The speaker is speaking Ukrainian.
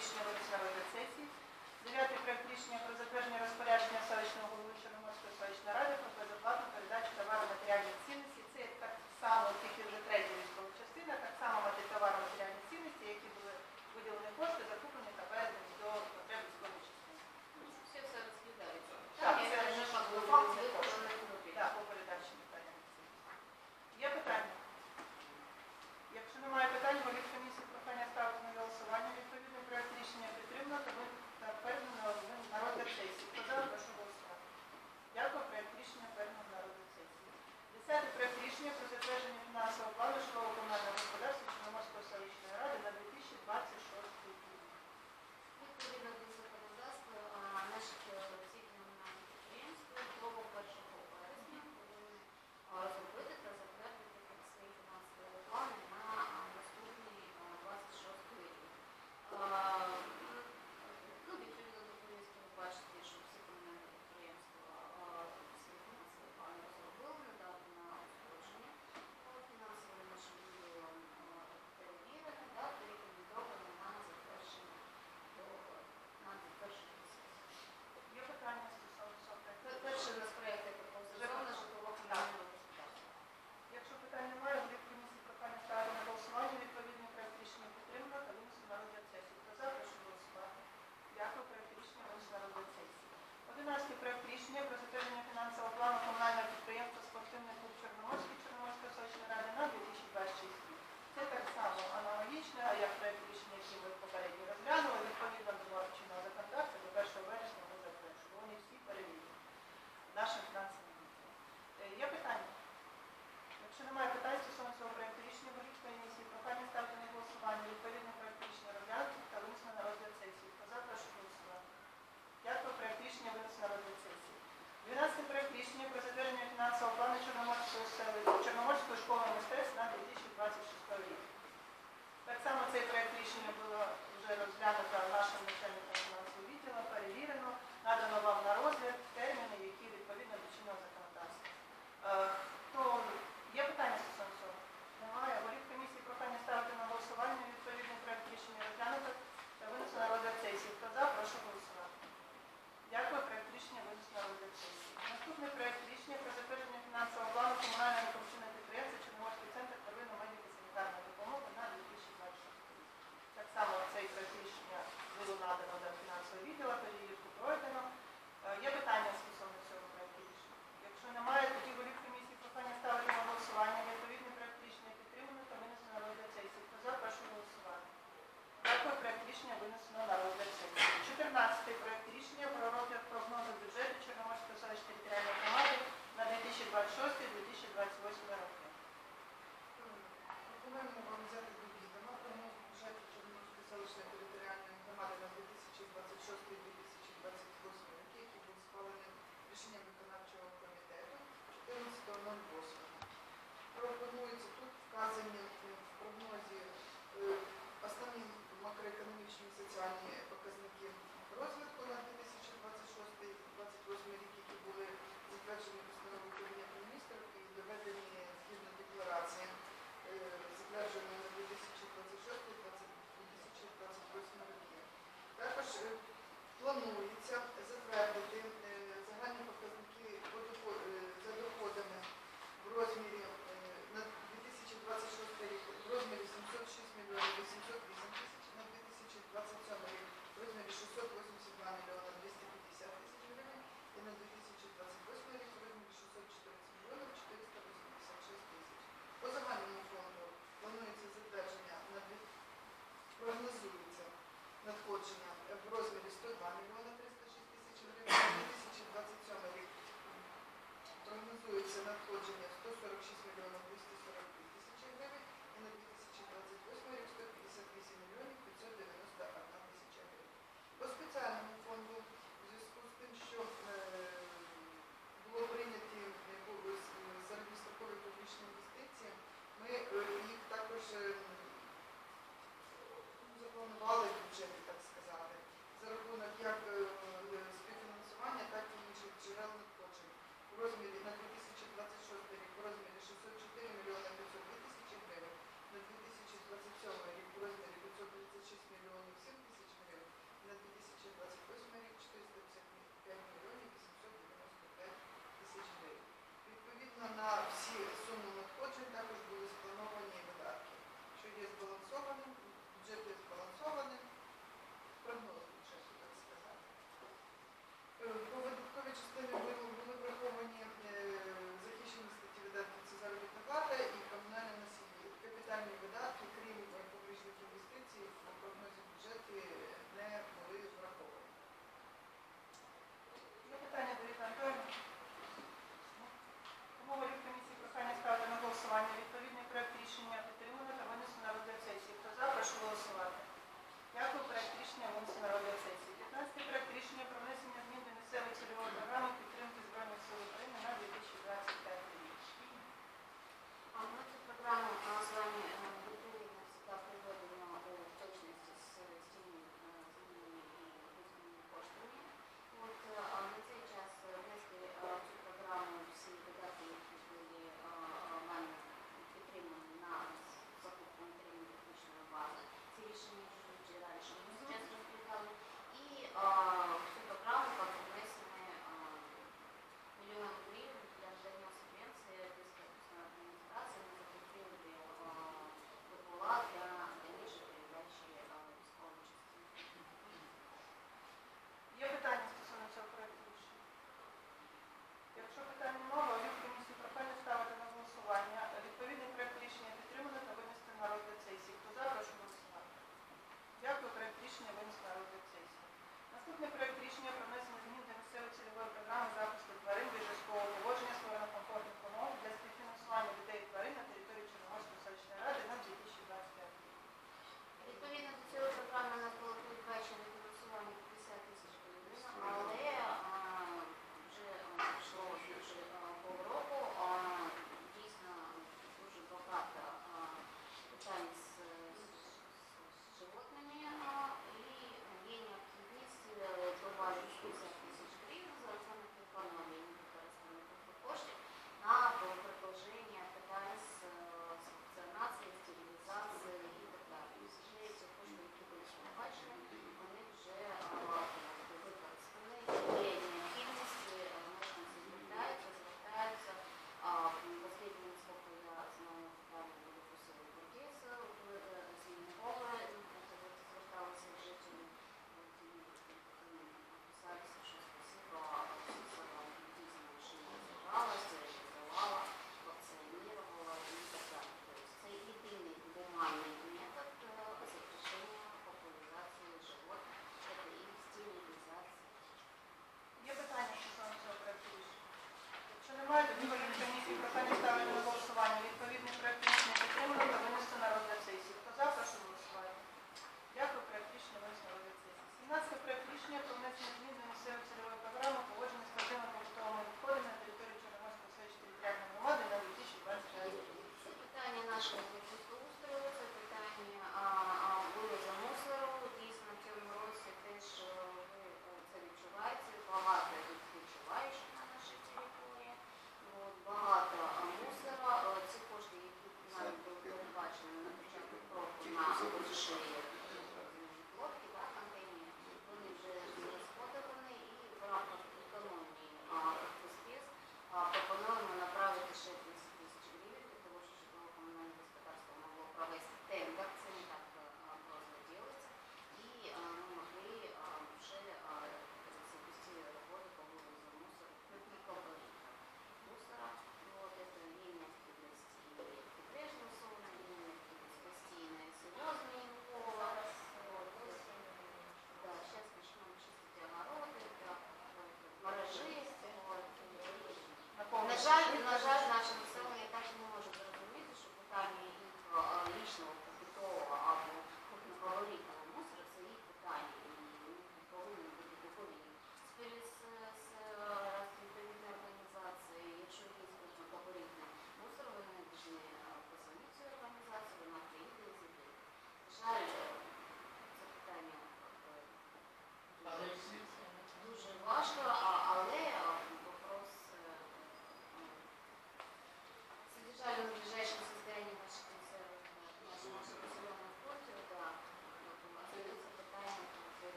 рішення винесено на сесії. Дев'ятий проєкт рішення про затвердження розпорядження селищного голови Чорноморської селищної ради про безоплатну передачу товару матеріальних цінності. Це так само тільки вже рішення про затвердження фінансового плану житлового Чорноморської школи мистецтв на 2026 рік. Так само цей проєкт рішення було вже розглянуто надано до фінансового відділу. it's right here.